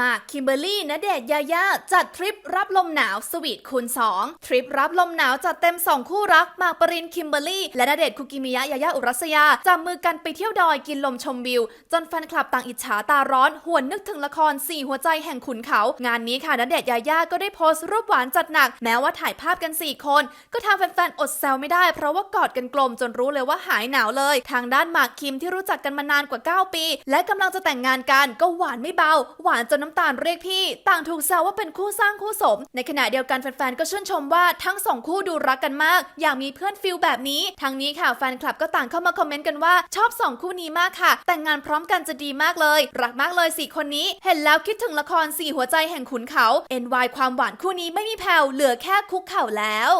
มากคิมเบอร์รี่ณเดชยาย่าจัดทริปรับลมหนาวสวีทคูณ2ทริปรับลมหนาวจัดเต็ม 2 คู่รักมากปรินคิมเบอร์รี่และณเดชคุกิมิยะยาย่าอุรัสยาจับมือกันไปเที่ยวดอยกินลมชมวิว จนแฟนคลับต่างอิจฉาตาร้อนหวนนึกถึงละครสี่หัวใจแห่งขุนเขา งานนี้ค่ะณเดชยาย่าก็ได้โพสต์รูปหวานจัดหนัก แม้ว่าถ่ายภาพกัน 4 คน ก็ทำแฟนๆอดแซวไม่ได้เพราะว่ากอดกันกลมจนรู้เลยว่าหายหนาวเลย ทางด้านหมากคิมที่รู้จักกันมานานกว่า 9 ปี และกำลังจะแต่งงานกันก็หวานไม่เบา หวานจนน้ำตาลเรียกพี่ ต่างถูกแซวว่าเป็นคู่สร้างคู่สม ในขณะเดียวกันแฟนๆก็ชื่นชมว่าทั้งสองคู่ดูรักกันมาก อยากมีเพื่อนฟิลแบบนี้ทางนี้ค่ะแฟนคลับก็ต่างเข้ามาคอมเมนต์กันว่าชอบสองคู่นี้มากค่ะ แต่งงานพร้อมกันจะดีมากเลย รักมากเลยสี่คนนี้ เห็นแล้วคิดถึงละครสี่หัวใจแห่งขุนเขา NY ความหวานคู่นี้ไม่มีแผ่วเหลือแค่คุกเข่าแล้ว